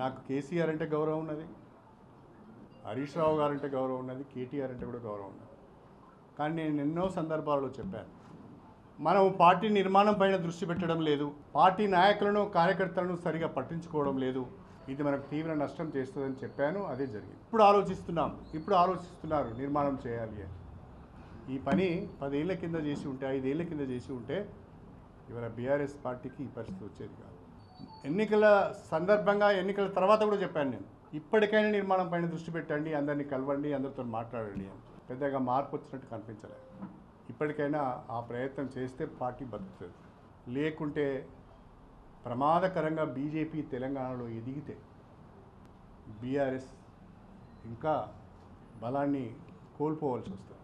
నాకు కేసీఆర్ అంటే గౌరవం ఉన్నది హరీష్ రావు గారు అంటే గౌరవం ఉన్నది కేటీఆర్ అంటే కూడా గౌరవం ఉన్నది. కానీ నేను ఎన్నో సందర్భాల్లో చెప్పాను మనం పార్టీ నిర్మాణం పైన దృష్టి పెట్టడం లేదు పార్టీ నాయకులను కార్యకర్తలను సరిగా పట్టించుకోవడం లేదు ఇది మనకు తీవ్ర నష్టం చేస్తుందని చెప్పాను అదే జరిగింది. ఇప్పుడు ఆలోచిస్తున్నాం ఇప్పుడు ఆలోచిస్తున్నారు నిర్మాణం చేయాలి అని. ఈ పని పదేళ్ళ కింద చేసి ఉంటే ఐదేళ్ళ కింద చేసి ఉంటే ఇవాళ బీఆర్ఎస్ పార్టీకి ఈ పరిస్థితి వచ్చేది కాదు. ఎన్నికల సందర్భంగా ఎన్నికల తర్వాత కూడా చెప్పాను నేను. ఇప్పటికైనా నిర్మాణం పైన దృష్టి పెట్టండి అందరినీ కలవండి అందరితో మాట్లాడండి అని. పెద్దగా మార్పు వచ్చినట్టు కనిపించలేదు ఇప్పటికైనా ఆ ప్రయత్నం చేస్తే పార్టీ బతుకుతుంది. లేకుంటే ప్రమాదకరంగా బీజేపీ తెలంగాణలో ఎదిగితే బీఆర్ఎస్ ఇంకా బలాన్ని కోల్పోవాల్సి వస్తుంది.